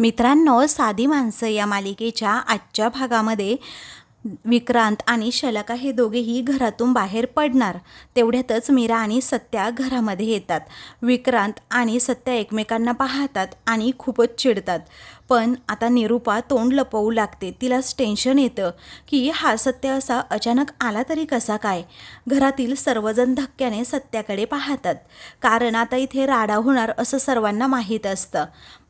मित्रांनो साधी माणसं या मालिकेच्या आजच्या भागामध्ये विक्रांत आणि शलका हे दोघेही घरातून बाहेर पडणार. तेवढ्यातच मीरा आणि सत्या घरामध्ये येतात. विक्रांत आणि सत्या एकमेकांना पाहतात आणि खूपच चिडतात. पण आता निरूपा तोंड लपवू लागते. तिलाच टेन्शन येतं की हा सत्य असा अचानक आला तरी कसा काय? घरातील सर्वजण धक्क्याने सत्याकडे पाहतात. कारण आता इथे राडा होणार असं सर्वांना माहीत असतं.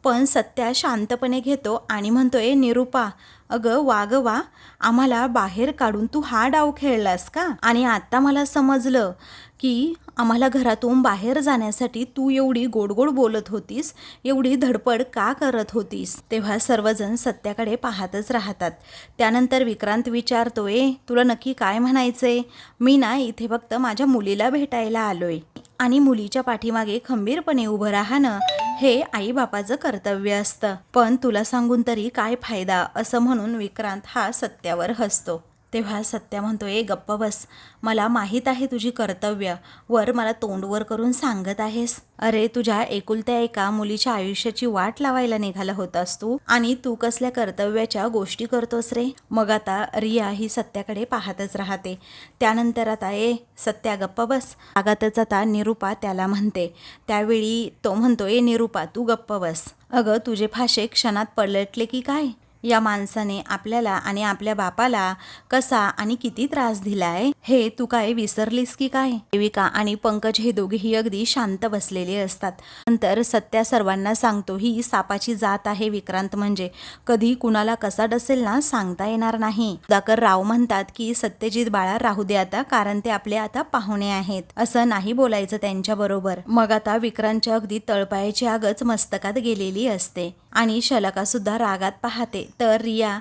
पण सत्या शांतपणे घेतो आणि म्हणतोय निरूपा अगं वा ग वा आम्हाला बाहेर काढून तू हा डाव खेळलास का? आणि आत्ता मला समजलं की आम्हाला घरातून बाहेर जाण्यासाठी तू एवढी गोडगोड बोलत होतीस एवढी धडपड का करत होतीस? तेव्हा सर्वजण सत्याकडे पाहतच राहतात. त्यानंतर विक्रांत विचारतोय तुला नक्की काय म्हणायचंय? मी ना इथे फक्त माझ्या मुलीला भेटायला आलोय आणि मुलीच्या पाठीमागे खंबीरपणे उभं राहणं हे आईबापाचं कर्तव्य असतं. पण तुला सांगून तरी काय फायदा? असं म्हणून विक्रांत हा सत्यावर हसतो. तेव्हा सत्या म्हणतो ए गप्प बस. मला माहीत आहे तुझी कर्तव्य. वर मला तोंडवर करून सांगत आहेस. अरे तुझ्या एकुलत्या एका मुलीच्या आयुष्याची वाट लावायला निघाला होतास तू. आणि तू कसल्या कर्तव्याच्या गोष्टी करतोस रे? मग आता रिया ही सत्याकडे पाहतच राहते. त्यानंतर आता ए सत्या गप्प बस. आगातच आता निरूपा त्याला म्हणते. त्यावेळी तो म्हणतो ए निरूपा तू गप्प बस. अगं तुझे फाशे क्षणात पलटले की काय? या माणसाने आपल्याला आणि आपल्या बापाला कसा आणि किती त्रास दिलाय हे तू काय विसरलीस की काय? देविका आणि पंकज हे दोघेही अगदी शांत बसलेले असतात. नंतर सत्या सर्वांना सांगतो ही सापाची जात आहे विक्रांत म्हणजे. कधी कुणाला कसा डसेल ना सांगता येणार नाही. सुधाकर राव म्हणतात की सत्यजित बाळा राहू दे आता कारण ते आपले आता पाहुणे आहेत. असं नाही बोलायचं त्यांच्या बरोबर मग आता विक्रांतच्या अगदी तळपायाची आगच मस्तकात गेलेली असते. आणि शलकासुद्धा रागात पाहते. तर रिया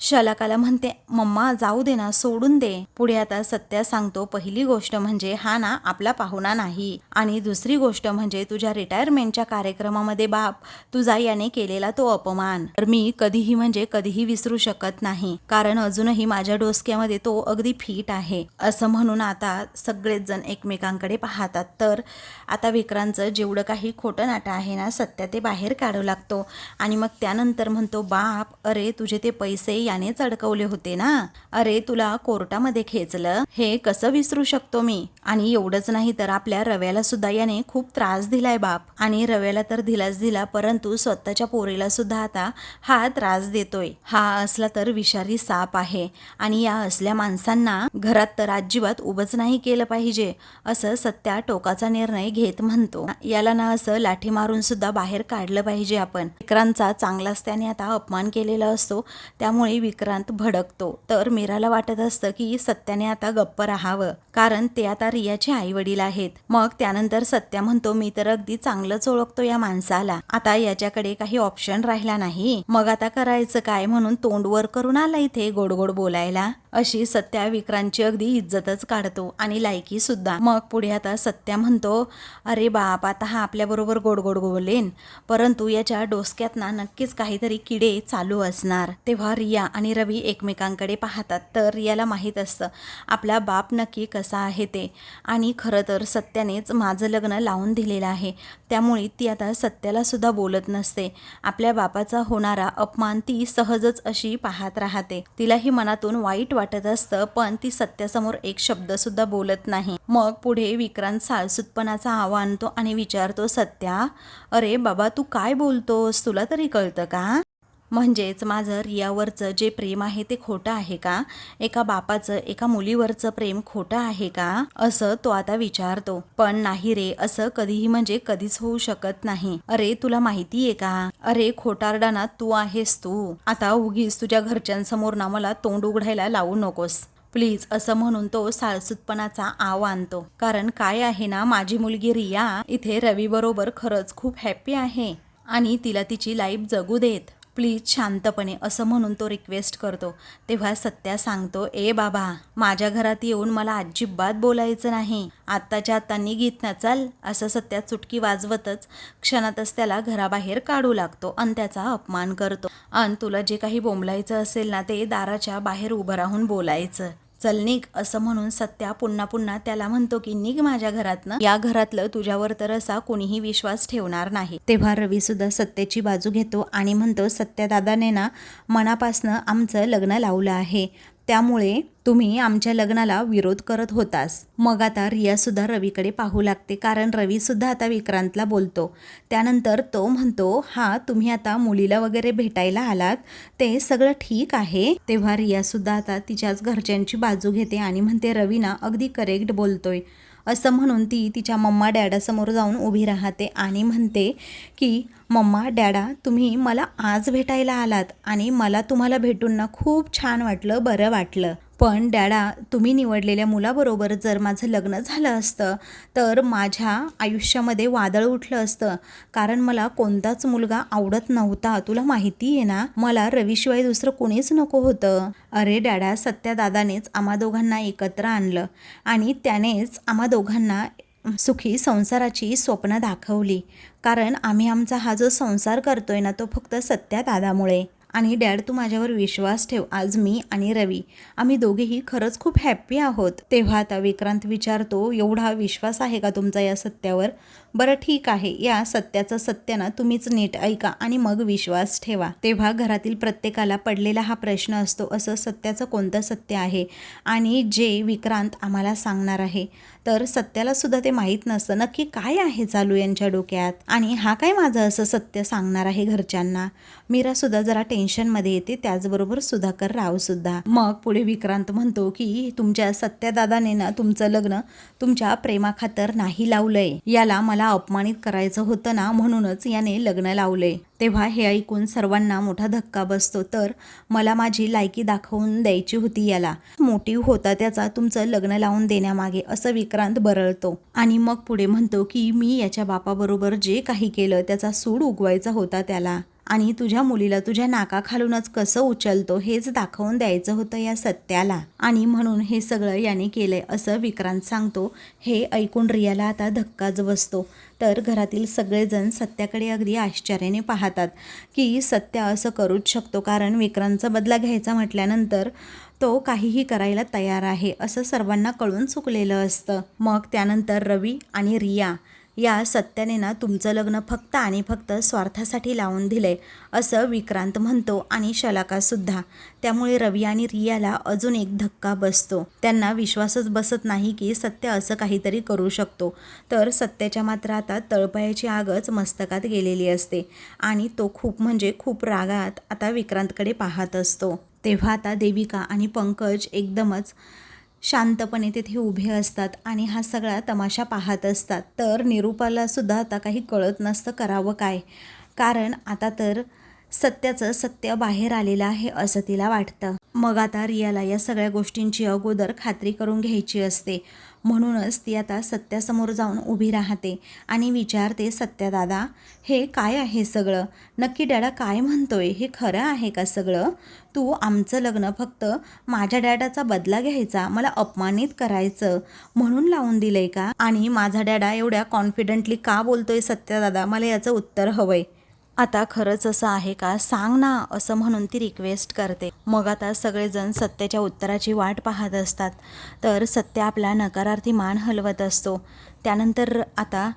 शलाकाला म्हणते मम्मा जाऊ दे ना सोडून दे. पुढे आता सत्या सांगतो पहिली गोष्ट म्हणजे हा ना आपला पाहुणा नाही. आणि दुसरी गोष्ट म्हणजे तुझ्या रिटायरमेंटच्या कार्यक्रमामध्ये बाप तुझा याने केलेला तो अपमान. तर मी कधीही म्हणजे कधीही विसरू शकत नाही. कारण अजूनही माझ्या डोसक्यामध्ये तो अगदी फिट आहे. असं म्हणून आता सगळेच जण एकमेकांकडे पाहतात. तर आता विक्रांतचं जेवढं काही खोटं नाटं आहे ना सत्या ते बाहेर काढू लागतो. आणि मग त्यानंतर म्हणतो बाप अरे तुझे ते पैसे यानेच अडकवले होते ना? अरे तुला कोर्टामध्ये खेचलं? हे कसं विसरू शकतो मी? आणि एवढंच नाही तर आपल्या रव्याला सुद्धा याने खूप त्रास दिलाय बाप. आणि रव्याला तर दिलाच दिला परंतु स्वतःच्या पोरीला सुद्धा आता हा त्रास देतोय. हा असला तर विषारी साप आहे. आणि या असल्या माणसांना घरात तर अजिबात उभंच नाही केलं पाहिजे असं सत्या टोकाचा निर्णय घेत म्हणतो. याला ना असं लाठी मारून सुद्धा बाहेर काढलं पाहिजे आपण. विक्रांतचा चांगलाच त्याने आता अपमान केलेला असतो त्यामुळे विक्रांत भडकतो. तर मीराला वाटत असतं की सत्याने आता गप्प राहावं कारण ते आता रियाचे आई वडील आहेत. मग त्यानंतर सत्या म्हणतो मी तर अगदी चांगलंच ओळखतो या माणसाला. आता याच्याकडे काही ऑप्शन राहिला नाही. मग आता करायचं काय म्हणून तोंड वर करून आला इथे गोड गोड बोलायला? अशी सत्या विक्रांतची अगदी इज्जतच काढतो आणि लायकी सुद्धा. मग पुढे आता सत्या म्हणतो अरे बाप आता हा आपल्याबरोबर गोड गोड बोलेन परंतु याच्या डोसक्यात ना नक्कीच काहीतरी किडे चालू असणार. तेव्हा रिया आणि रवी एकमेकांकडे पाहतात. तर रियाला माहीत असतं आपला बाप नक्की कसा आहे ते? आणि खरं तर सत्यानेच माझं लग्न लावून दिलेलं आहे. त्यामुळे ती आता सत्याला सुद्धा बोलत नसते. आपल्या बापाचा होणारा अपमान ती सहजच अशी पाहत राहते. तिलाही मनातून वाईट वाटत असतं पण ती सत्यासमोर एक शब्द सुद्धा बोलत नाही. मग पुढे विक्रांत साळसूतपणाचा आवा आणतो आणि विचारतो सत्या अरे बाबा तू काय बोलतोस? तुला तरी कळतं का? म्हणजेच माझं रियावरचं जे प्रेम आहे ते खोटं आहे का? एका बापाचं एका मुलीवरचं प्रेम खोटं आहे का? असं तो आता विचारतो. पण नाही रे असं कधीही म्हणजे कधीच होऊ शकत नाही. अरे तुला माहिती आहे का? अरे खोटारडाना तू आहेस तू. आता उगीच तुझ्या घरच्यांसमोर ना मला तोंड उघडायला लावू नकोस. प्लीज असं म्हणून तो साळसूतपणाचा आव आणतो. कारण काय आहे ना माझी मुलगी रिया इथे रवी बरोबर खरंच खूप हॅप्पी आहे. आणि तिला तिची लाईफ जगू देत. प्लीज शांतपणे असं म्हणून तो रिक्वेस्ट करतो. तेव्हा सत्या सांगतो ए बाबा माझ्या घरात येऊन मला अजिबात बोलायचं नाही. आत्ताच्या आत्ता निघित ना चाल असं सत्या चुटकी वाजवतच क्षणातच त्याला घराबाहेर काढू लागतो आणि त्याचा अपमान करतो. आणि तुला जे काही बोंबलायचं असेल ना ते दाराच्या बाहेर उभं राहून बोलायचं. चल निघ असं म्हणून सत्या पुन्हा पुन्हा त्याला म्हणतो की निघ माझ्या घरातनं. या घरातलं तुझ्यावर तर असा कोणीही विश्वास ठेवणार नाही. तेव्हा रवी सुद्धा सत्याची बाजू घेतो आणि म्हणतो सत्या दादाने ना मनापासनं आमचं लग्न लावलं आहे. त्यामुळे तुम्ही आमच्या लग्नाला विरोध करत होतास. मग आता रिया सुद्धा रवीकडे पाहू लागते कारण रवी सुद्धा आता विक्रांतला बोलतो. त्यानंतर तो म्हणतो हा तुम्ही आता मुलीला वगैरे भेटायला आलात ते सगळं ठीक आहे. तेव्हा रिया सुद्धा आता तिच्याच घरच्यांची बाजू घेते आणि म्हणते रवीना अगदी करेक्ट बोलतोय. असं म्हणून ती तिच्या मम्मा डॅडासमोर जाऊन उभी राहते आणि म्हणते की मम्मा डॅडा तुम्ही मला आज भेटायला आलात आणि मला तुम्हाला भेटून ना खूप छान वाटलं बरं वाटलं. पण डॅडा तुम्ही निवडलेल्या मुलाबरोबर जर माझं लग्न झालं असतं तर माझ्या आयुष्यामध्ये वादळ उठलं असतं. कारण मला कोणताच मुलगा आवडत नव्हता. तुला माहिती आहे ना मला रवीशिवाय दुसरं कोणीच नको होतं. अरे डॅडा सत्यादादानेच आम्हा दोघांना एकत्र आणलं. आणि त्यानेच आम्हा दोघांना सुखी संसाराची स्वप्न दाखवली. कारण आम्ही आमचा हा जो संसार करतोय ना तो फक्त सत्या दादामुळे आणि डॅड तू माझ्यावर विश्वास ठेव. आज मी आणि रवी आम्ही दोघेही खरंच खूप हॅप्पी आहोत. तेव्हा आता विक्रांत विचारतो एवढा विश्वास आहे का तुमचा या सत्यावर? बरं ठीक आहे या सत्याचं सत्य ना तुम्हीच नीट ऐका आणि मग विश्वास ठेवा. तेव्हा घरातील प्रत्येकाला पडलेला हा प्रश्न असतो असं सत्याचं कोणतं सत्य आहे आणि जे विक्रांत आम्हाला सांगणार आहे. तर सत्याला सुद्धा ते माहीत नसतं नक्की काय आहे चालू यांच्या डोक्यात? आणि हा काय माझं असं सत्य सांगणार आहे घरच्यांना? मीरा सुद्धा जरा टेन्शनमध्ये येते त्याचबरोबर सुधाकर राव सुद्धा. मग पुढे विक्रांत म्हणतो की तुमच्या सत्यादादाने ना तुमचं लग्न तुमच्या प्रेमाखातर नाही लावलंय. याला मला मला अपमानित करायचं होतं ना म्हणूनच याने लग्न लावले. तेव्हा हे ऐकून सर्वांना मोठा धक्का बसतो. तर मला माझी लायकी दाखवून द्यायची होती याला. मोटिव्ह होता त्याचा तुमचं लग्न लावून देण्यामागे असं विक्रांत बरळतो. आणि मग पुढे म्हणतो की मी याच्या बापाबरोबर जे काही केलं त्याचा सूड उगवायचा होता त्याला. आणि तुझ्या मुलीला तुझ्या नाकाखालूनच कसं उचलतो हेच दाखवून द्यायचं होतं या सत्याला. आणि म्हणून हे सगळं याने केलंय असं विक्रांत सांगतो. हे ऐकून रियाला आता धक्काच बसतो. तर घरातील सगळेजण सत्याकडे अगदी आश्चर्याने पाहतात की सत्या असं करूच शकतो कारण विक्रांतचा बदला घ्यायचा म्हटल्यानंतर तो काहीही करायला तयार आहे असं सर्वांना कळून चुकलेलं असतं. मग त्यानंतर रवी आणि रिया या सत्याने ना तुमचं लग्न फक्त आणि फक्त स्वार्थासाठी लावून दिलंय असं विक्रांत म्हणतो आणि शलाकासुद्धा त्यामुळे रवी आणि रियाला अजून एक धक्का बसतो. त्यांना विश्वासच बसत नाही की सत्य असं काहीतरी करू शकतो. तर सत्याच्या मात्र आता तळपायाची आगच मस्तकात गेलेली असते आणि तो खूप म्हणजे खूप रागात आता विक्रांतकडे पाहत असतो. तेव्हा आता देविका आणि पंकज एकदमच शांतपणे तिथे उभे असतात आणि हा सगळा तमाशा पाहत असतात. तर निरूपालासुद्धा आता काही कळत नसतं करावं काय. कारण आता तर सत्याचं सत्य बाहेर आलेलं आहे असं तिला वाटतं. मग आता रियाला या सगळ्या गोष्टींची अगोदर खात्री करून घ्यायची असते. म्हणूनच ती आता सत्यासमोर जाऊन उभी राहते आणि विचारते सत्यादादा हे काय आहे सगळं? नक्की डॅडा काय म्हणतोय? हे खरं आहे का सगळं? तू आमचं लग्न फक्त माझ्या डॅडाचा बदला घ्यायचा मला अपमानित करायचं म्हणून लावून दिलंय का? आणि माझा डॅडा एवढ्या कॉन्फिडेंटली का बोलतोय सत्यादादा? मला याचं उत्तर हवंय. आता खरंच असं आहे का? सांग ना असं म्हणून ती रिक्वेस्ट करते. मग आता सगळेजण सत्याच्या उत्तराची वाट पाहत असतात. तर सत्य आपला नकारार्थी मान हलवत असतो. त्यानंतर आता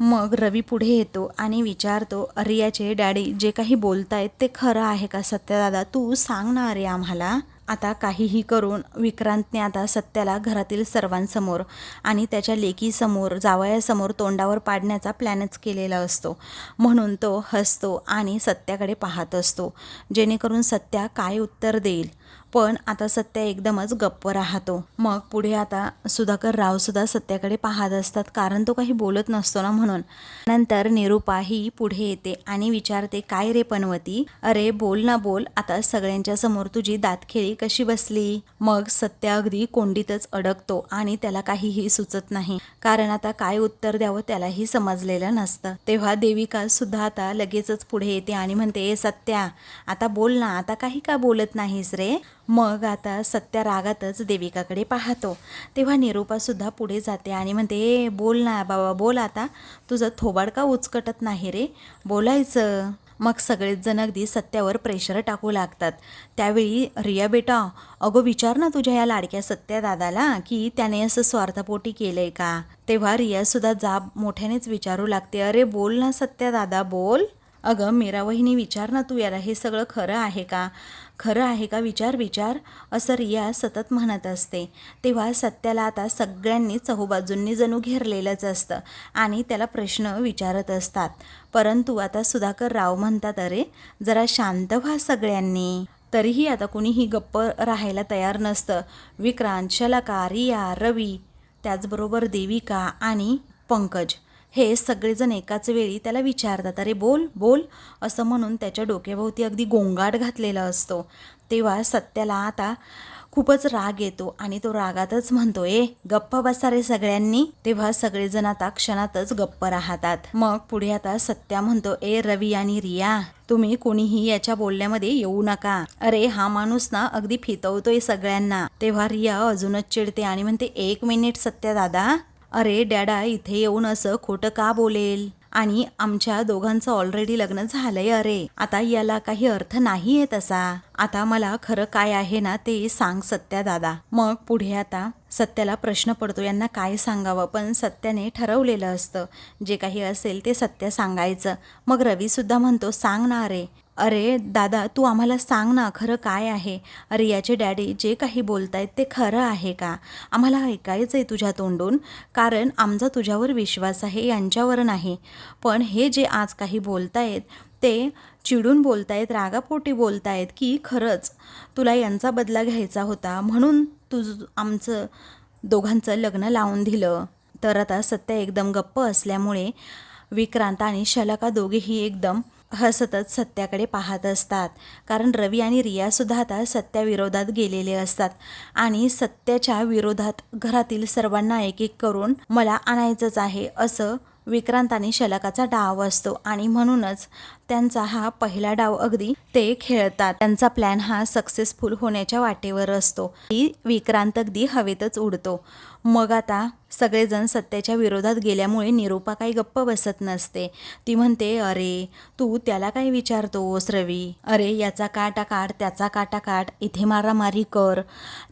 मग रवी पुढे येतो आणि विचारतो रियाचे डॅडी जे काही बोलतायत ते खरं आहे का? सत्यदादा तू सांग ना अरे आम्हाला. आता काहीही करून विक्रांतने आता सत्याला घरातील सर्वांसमोर आणि त्याच्या लेकीसमोर जावयासमोर तोंडावर पाडण्याचा प्लॅनच केलेला असतो. म्हणून तो हसतो आणि सत्याकडे पाहत असतो. जेणेकरून सत्या काय उत्तर देईल? पण आता सत्या एकदमच गप्प राहतो. मग पुढे आता सुधाकर रावसुद्धा सत्याकडे पाहत असतात कारण तो काही बोलत नसतो ना म्हणून. नंतर निरुपा ही पुढे येते आणि विचारते काय रे पनवती? अरे बोल ना बोल आता सगळ्यांच्या समोर तुझी दातखिळी कशी बसली? मग सत्य अगदी कोंडीतच अडकतो आणि त्याला काहीही सुचत नाही. कारण आता काय उत्तर द्यावं त्यालाही समजलेलं नसतं. तेव्हा देविका सुद्धा आता लगेचच पुढे येते आणि म्हणते "ए सत्या आता बोल ना आता काही का बोलत नाहीस रे? मग आता सत्या रागातच देविकाकडे पाहतो. तेव्हा निरूपासुद्धा पुढे जाते आणि म्हणते बोल ना बाबा बोल आता. तुझं थोबाड का उचकटत नाही रे? बोलायचं. मग सगळेच जण अगदी सत्यावर प्रेशर टाकू लागतात. त्यावेळी रिया बेटा अगं विचार ना तुझ्या या लाडक्या सत्या दादाला की त्याने असं स्वार्थपोटी केलंय का? तेव्हा रियासुद्धा जाब मोठ्यानेच विचारू लागते अरे बोल ना सत्या दादा बोल. अगं मीरा वहिनी विचार ना तू याला हे सगळं खरं आहे का? खरं आहे का विचार? विचार असं रिया सतत म्हणत असते. तेव्हा सत्याला आता सगळ्यांनी चहूबाजूंनी जणू घेरलेलंच असतं आणि त्याला प्रश्न विचारत असतात. परंतु आता सुधाकर राव म्हणतात अरे जरा शांत व्हा सगळ्यांनी. तरीही आता कुणीही गप्प राहायला तयार नसतं. विक्रांत शलाका रिया रवी त्याचबरोबर देविका आणि पंकज. हे सगळेजण एकाच वेळी त्याला विचारतात अरे बोल बोल असं म्हणून त्याच्या डोक्याभोवती अगदी गोंगाट घातलेला असतो. तेव्हा सत्याला आता खूपच राग येतो आणि तो रागातच म्हणतो ए गप्प बसा रे सगळ्यांनी. तेव्हा सगळेजण आता क्षणातच गप्प राहतात. मग पुढे आता सत्या म्हणतो ए रवी आणि रिया तुम्ही कोणीही याच्या बोलण्यामध्ये येऊ नका. अरे हा माणूस ना अगदी फितवतोय सगळ्यांना. तेव्हा रिया अजूनच चिडते आणि म्हणते एक मिनिट सत्या दादा अरे डॅडा इथे येऊन असं खोटं का बोलेल? आणि आमच्या दोघांचं ऑलरेडी लग्न झालंय अरे. आता याला काही अर्थ नाहीये तसा. आता मला खरं काय आहे ना ते सांग सत्या दादा. मग पुढे आता सत्याला प्रश्न पडतो यांना काय सांगावं पण सत्याने ठरवलेलं असतं. जे काही असेल ते सत्य सांगायचं. मग रवी सुद्धा म्हणतो सांग ना अरे. अरे दादा तू आम्हाला सांग ना खरं काय आहे? अरे याचे डॅडी जे काही बोलतायत ते खरं आहे का? आम्हाला ऐकायचं आहे तुझ्या तोंडून कारण आमचा तुझ्यावर विश्वास आहे यांच्यावर नाही. पण हे जे आज काही बोलतायत ते चिडून बोलतायत रागापोटी बोलतायत की खरंच तुला यांचा बदला घ्यायचा होता म्हणून तुझ आमचं दोघांचं लग्न लावून दिलं. तर आता सत्य एकदम गप्प असल्यामुळे विक्रांत आणि शलाका दोघेही एकदम हसतच सत्याकडे पाहत असतात. कारण रवी आणि रियासुद्धा आता सत्याविरोधात गेलेले असतात. आणि सत्याच्या विरोधात घरातील सर्वांना एक एक करून मला आणायचंच आहे असं विक्रांताने शलकाचा डाव असतो. आणि म्हणूनच त्यांचा हा पहिला डाव अगदी ते खेळतात. त्यांचा प्लॅन हा सक्सेसफुल होण्याच्या वाटेवर असतो. ही विक्रांत अगदी हवेतच उडतो. मग आता सगळेजण सत्याच्या विरोधात गेल्यामुळे निरूपा काही गप्प बसत नसते. ती म्हणते अरे तू त्याला काय विचारतोस रवी? अरे याचा काटा काट त्याचा काटा काट इथे मारामारी कर.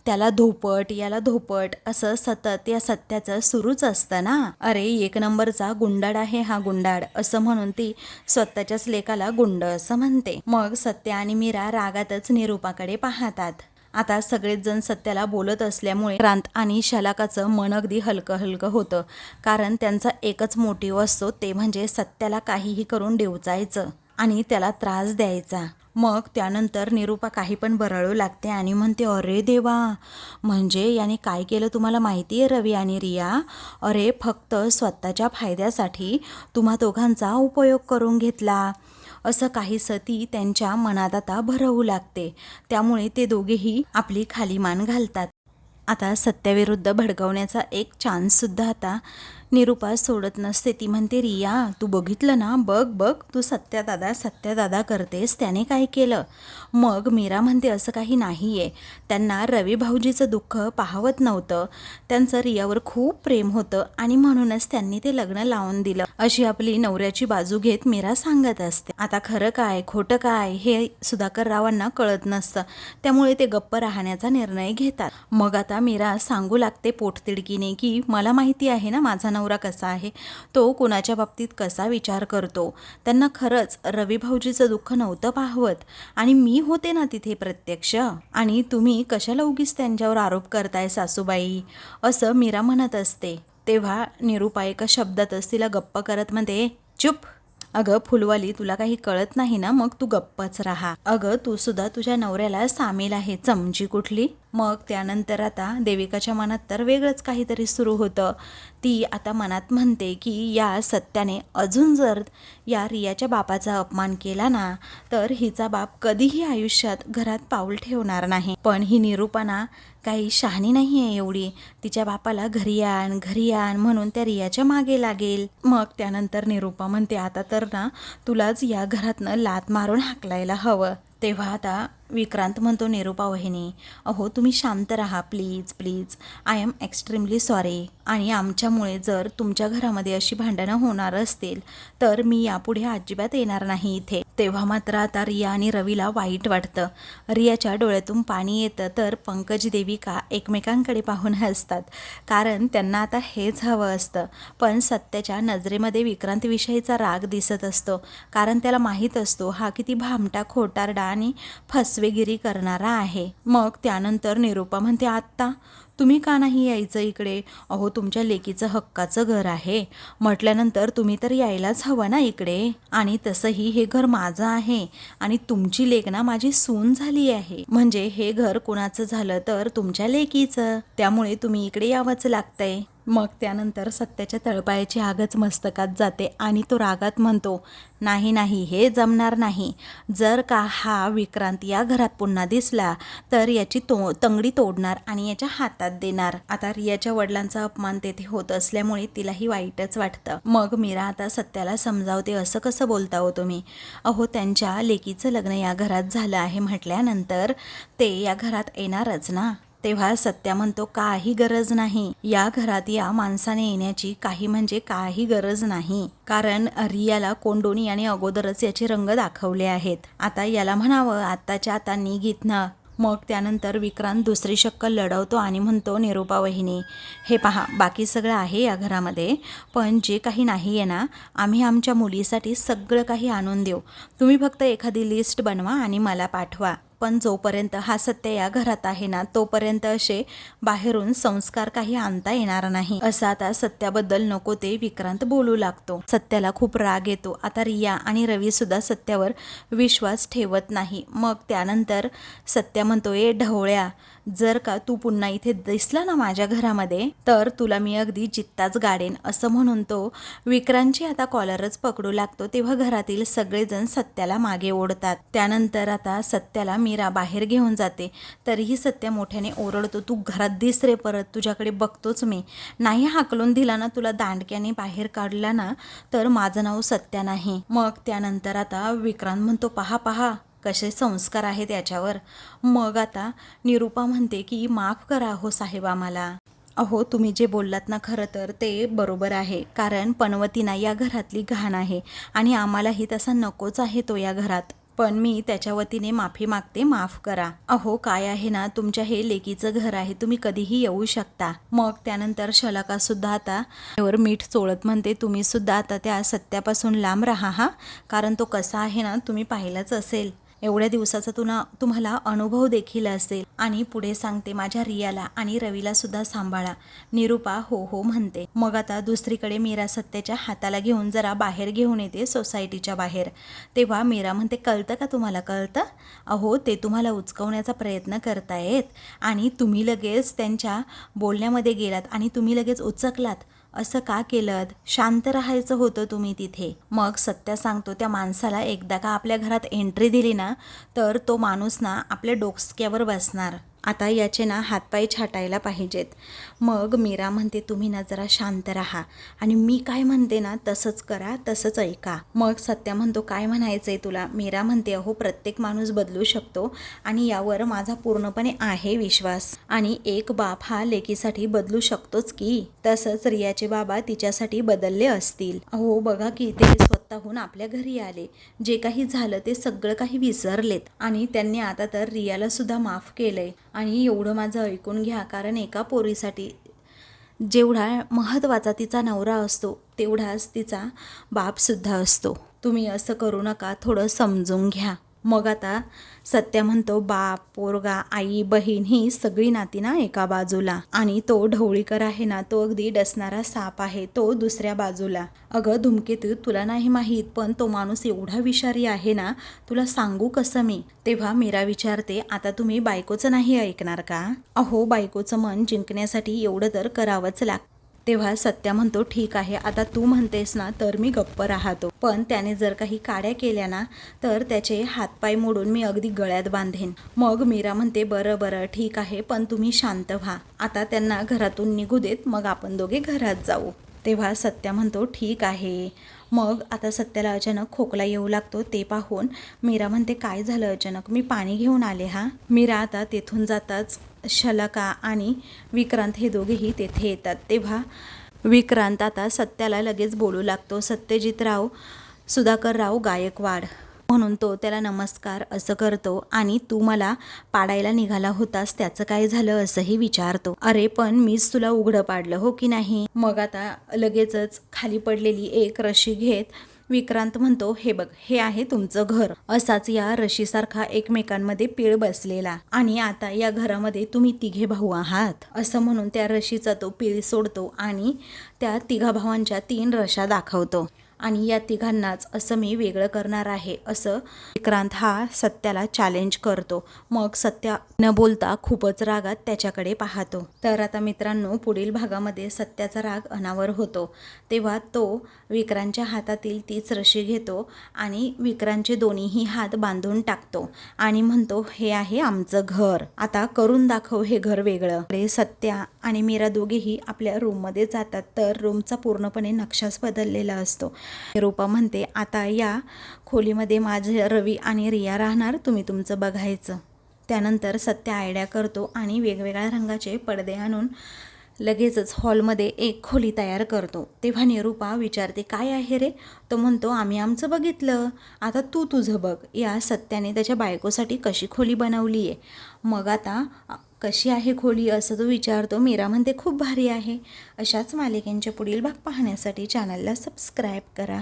त्याला धोपट याला धोपट. असं सतत या सत्याचं सुरूच असतं ना? अरे एक नंबरचा गुंडाड आहे हा गुंडाड. असं म्हणून ती स्वतःच्याच लेकाला गुंड असं म्हणते. मग सत्य आणि मीरा रागातच निरूपाकडे पाहतात. आता सगळेच जण सत्याला बोलत असल्यामुळे क्रांत आणि शलाकाचं मन अगदी हलकं हलकं होतं. कारण त्यांचा एकच मोटिव्ह असतो ते म्हणजे सत्याला काहीही करून डिवचायचं आणि त्याला त्रास द्यायचा. मग त्यानंतर निरूपा काही पण बरळू लागते आणि म्हणते अरे देवा म्हणजे याने काय केलं तुम्हाला माहिती आहे रवी आणि रिया? अरे फक्त स्वतःच्या फायद्यासाठी तुम्हा दोघांचा उपयोग करून घेतला. असं काही ती त्यांच्या मनात आता भरवू लागते. त्यामुळे ते दोघेही आपली खाली मान घालतात. आता सत्याविरुद्ध भडकवण्याचा एक चान्ससुद्धा आता निरुपास सोडत नसते. ती म्हणते रिया तू बघितलं ना? बघ बघ तू सत्यादादा सत्यादादा करतेस त्याने काय केलं? मग मीरा म्हणते असं काही नाही आहे त्यांना रवी भाऊजीचं दुःख पाहवत नव्हतं. त्यांचं रियावर खूप प्रेम होतं आणि म्हणूनच त्यांनी ते लग्न लावून दिलं. अशी आपली नवऱ्याची बाजू घेत मीरा सांगत असते. आता खरं काय खोटं काय हे सुधाकर रावांना कळत नसतं. त्यामुळे ते गप्प राहण्याचा निर्णय घेतात. मग आता मीरा सांगू लागते पोटतिडकीने की मला माहिती आहे ना माझा नवरा कसा आहे तो कोणाच्या बाबतीत कसा विचार करतो त्यांना खरंच रवी भाऊजीचं दुःख नव्हतं पाहवत. आणि मी होते ना तिथे प्रत्यक्ष? आणि तुम्ही कशाला उगीच त्यांच्यावर आरोप करताय सासूबाई? असं मीरा म्हणत असते. तेव्हा निरुपा एका शब्दातच तिला गप्प करत म्हणते चुप. अगं फुलवाली तुला काही कळत नाही ना मग तू गप्पच राहा. अगं तू सुद्धा तुझ्या नवऱ्याला सामील आहे चमची कुठली? मग त्यानंतर आता देविकाच्या मनात तर वेगळंच काहीतरी सुरू होतं. ती आता मनात म्हणते की या सत्याने अजून जर या रियाच्या बापाचा अपमान केला ना तर हिचा बाप कधीही आयुष्यात घरात पाऊल ठेवणार नाही. पण ही निरूपणा काही शहाणी नाही आहे एवढी. तिच्या बापाला घरी आण घरी आण म्हणून त्या रियाच्या मागे लागेल. मग त्यानंतर निरूपा म्हणते आता तर ना तुलाच या घरातनं लात मारून हाकलायला हवं. तेव्हा आता विक्रांत म्हणतो निरूपा वहिनी अहो तुम्ही शांत राहा please please. I am extremely sorry आणि आमच्यामुळे जर तुमच्या घरामध्ये अशी भांडणं होणार असतील तर मी यापुढे अजिबात येणार नाही इथे. तेव्हा मात्र आता रिया आणि रवीला वाईट वाटतं. रियाच्या डोळ्यातून पाणी येतं तर पंकज देविका एकमेकांकडे पाहून हसतात? कारण त्यांना आता हेच हवं असतं. पण सत्याच्या नजरेमध्ये विक्रांतविषयीचा राग दिसत असतो. कारण त्याला माहीत असतो हा किती भामटा खोटारडा आणि फसवेगिरी करणारा आहे. मग त्यानंतर निरूपा म्हणते आत्ता तुम्ही का नाही यायचं इकडे? अहो तुमच्या लेकीचं हक्काचं घर आहे. म्हटल्यानंतर तुम्ही तर यायलाच हवं ना इकडे. आणि तसंही हे घर माझं आहे. आणि तुमची लेक ना माझी सून झाली आहे. म्हणजे हे घर कुणाचं झालं तर तुमच्या लेकीचं. त्यामुळे तुम्ही इकडे यावंच लागतंय. मग त्यानंतर सत्याच्या तळपायाची आगच मस्तकात जाते आणि तो रागात म्हणतो नाही नाही हे जमणार नाही. जर का हा विक्रांत या घरात पुन्हा दिसला तर याची तो तंगडी तोडणार आणि याच्या हातात देणार. आता रियाच्या वडिलांचा अपमान तेथे होत असल्यामुळे तिलाही वाईटच वाटतं. मग मीरा आता सत्याला समजावते असं कसं बोलता हो तुम्ही? अहो त्यांच्या लेकीचं लग्न या घरात झालं आहे म्हटल्यानंतर ते या घरात येणारच ना. तेव्हा सत्या म्हणतो काही गरज नाही. या घरात या माणसाने येण्याची काही म्हणजे काही गरज नाही. कारण रियाला कोंडोनी आणि अगोदरच याचे रंग दाखवले आहेत. आता याला म्हणावं आत्ताच्या आता निघित ना मग त्यानंतर विक्रांत दुसरी शक्कल लढवतो आणि म्हणतो निरूपा वहिनी हे पहा बाकी सगळं आहे या घरामध्ये. पण जे काही नाही आहे ना आम्ही आमच्या मुलीसाठी सगळं काही आणून देऊ. तुम्ही फक्त एखादी लिस्ट बनवा आणि मला पाठवा. पण जोपर्यंत हा सत्य या घरात आहे ना तोपर्यंत असे बाहेरून संस्कार काही आणता येणार नाही. असं आता सत्याबद्दल नको ते विक्रांत बोलू लागतो. सत्याला खूप राग येतो. आता रिया आणि रवी सुद्धा सत्यावर विश्वास ठेवत नाही. मग त्यानंतर सत्या म्हणतो ढवळ्या जर का तू पुन्हा इथे दिसला ना माझ्या घरामध्ये तर तुला मी अगदी जित्ताच गाडेन. असं म्हणून तो विक्रांतची आता कॉलरच पकडू लागतो. तेव्हा घरातील सगळेजण सत्याला मागे ओढतात. त्यानंतर आता सत्याला मीरा बाहेर घेऊन जाते. तरीही सत्य मोठ्याने ओरडतो तू घरात दिस रे परत तुझ्याकडे बघतोच मी. नाही हाकलून दिला ना तुला दांडक्याने बाहेर काढला ना तर माझं नाव सत्या नाही. मग त्यानंतर आता विक्रांत म्हणतो पहा पहा कसे संस्कार आहेत याच्यावर. मग आता निरूपा म्हणते की माफ करा हो साहेब आम्हाला. अहो तुम्ही जे बोललात ना खरं तर ते बरोबर आहे. कारण पनवतीना या घरातली घाण आहे आणि आम्हालाही तसा नकोच आहे तो या घरात. पण मी त्याच्या वतीने माफी मागते माफ करा. अहो काय आहे ना तुमच्या हे लेकीचं घर आहे तुम्ही कधीही येऊ शकता. मग त्यानंतर शलाका सुद्धा आता त्यावर मीठ चोळत म्हणते तुम्ही सुद्धा आता त्या सत्यापासून लांब राहा हा. कारण तो कसा आहे ना तुम्ही पाहिलाच असेल. एवढ्या दिवसाचा तुला तुम्हाला अनुभव देखील असेल. आणि पुढे सांगते माझ्या रियाला आणि रवीला सुद्धा सांभाळा. निरूपा हो हो म्हणते. मग आता दुसरीकडे मीरा सत्याच्या हाताला घेऊन जरा बाहेर घेऊन येते सोसायटीच्या बाहेर. तेव्हा मीरा म्हणते कळतं का तुम्हाला कळतं? अहो ते तुम्हाला उचकवण्याचा प्रयत्न करतायत आणि तुम्ही लगेच त्यांच्या बोलण्यामध्ये गेलात आणि तुम्ही लगेच उचकलात. असं का केलं शांत राहायचं होतं तुम्ही तिथे. मग सत्य सांगतो त्या माणसाला एकदा का आपल्या घरात एंट्री दिली ना तर तो माणूस ना आपल्या डोसक्यावर बसणार. आता याचे ना हातपाय छाटायला पाहिजेत. मग मीरा म्हणते तुम्ही ना जरा शांत राहा. आणि मी काय म्हणते ना तसंच करा तसंच ऐका. मग सत्या म्हणतो काय म्हणायचं आहे तुला? मीरा म्हणते अहो प्रत्येक माणूस बदलू शकतो आणि यावर माझा पूर्णपणे आहे विश्वास. आणि एक बाप हा लेकीसाठी बदलू शकतोच की. तसंच रियाचे बाबा तिच्यासाठी बदलले असतील. अहो बघा की ते स्वतःहून आपल्या घरी आले. जे काही झालं ते सगळं काही विसरलेत. आणि त्यांनी आता तर रियाला सुद्धा माफ केलंय. आणि एवढं माझं ऐकून घ्या कारण एका पोरीसाठी जेवढा महत्त्वाचा तिचा नवरा असतो तेवढाच तिचा बापसुद्धा असतो. तुम्ही असं करू नका थोडं समजून घ्या. मग आता सत्य म्हणतो बाप पोरगा आई बहीण ही सगळी नाती ना एका बाजूला. आणि तो ढवळीकर आहे ना तो अगदी डसणारा साप आहे तो दुसऱ्या बाजूला. अगं धुमकेतू तुला नाही माहीत पण तो माणूस एवढा विषारी आहे ना तुला सांगू कसं मी? तेव्हा मीरा विचारते आता तुम्ही बायकोचं नाही ऐकणार का? अहो बायकोचं मन जिंकण्यासाठी एवढं तर करावंच लागतं. तेव्हा सत्या म्हणतो ठीक आहे आता तू म्हणतेस ना तर मी गप्प राहतो. पण त्याने जर काही काड्या केल्या ना तर त्याचे हातपाय मोडून मी अगदी गळ्यात बांधेन. मग मीरा म्हणते बरं बरं ठीक आहे पण तुम्ही शांत व्हा. आता त्यांना घरातून निघू देत मग आपण दोघे घरात जाऊ. तेव्हा सत्या म्हणतो ठीक आहे. मग आता सत्याला अचानक खोकला येऊ लागतो ते पाहून मीरा म्हणते काय झालं अचानक? मी पाणी घेऊन आले हा? मीरा आता तेथून जाताच शलका आणि विक्रांत हे दोघेही तेथे येतात. तेव्हा विक्रांत आता सत्याला लगेच बोलू लागतो सत्यजितराव सुधाकरराव गायकवाड. म्हणून तो त्याला नमस्कार असं करतो आणि तू मला पाडायला निघाला होतास त्याचं काय झालं? असंही विचारतो. अरे पण मीच तुला उघडं पाडलं हो की नाही? मग आता लगेचच खाली पडलेली एक रशी घेत विक्रांत म्हणतो हे बघ हे आहे तुमचं घर. असाच या रशीसारखा एकमेकांमध्ये पीळ बसलेला. आणि आता या घरामध्ये तुम्ही तिघे भाऊ आहात. असं म्हणून त्या रशीचा तो पीळ सोडतो आणि त्या तिघा भावांच्या तीन रशा दाखवतो. आणि या तिघांनाच असं मी वेगळं करणार आहे असं विक्रांत हा सत्याला चॅलेंज करतो. मग सत्या न बोलता खूपच रागात त्याच्याकडे पाहतो. तर आता मित्रांनो पुढील भागामध्ये सत्याचा राग अनावर होतो. तेव्हा तो विक्रांतच्या हातातील तीच रशी घेतो आणि विक्रांतचे दोन्हीही हात बांधून टाकतो आणि म्हणतो हे आहे आमचं घर. आता करून दाखव हे घर वेगळं. अरे सत्या आणि मीरा दोघेही आपल्या रूममध्ये जातात. तर रूमचा पूर्णपणे नक्षाच बदललेला असतो. रूपा म्हणते आता या खोलीमध्ये माझे रवी आणि रिया राहणार तुम्ही तुमचं बघायचं. त्यानंतर सत्य आयडिया करतो आणि वेगवेगळ्या रंगाचे पडदे आणून लगेचच हॉलमध्ये एक खोली तयार करतो. तेव्हा निरूपा विचारते काय आहे रे? तो म्हणतो आम्ही आमचं बघितलं. आता तू तुझं बघ. या सत्याने त्याच्या बायकोसाठी कशी खोली बनवली आहे मग आता कशी आहे खोली असं तो विचारतो. मीरा म्हणते खूप भारी आहे. अशाच मालिकेंच्या पुढील भाग पाहण्यासाठी चॅनलला सबस्क्राईब करा.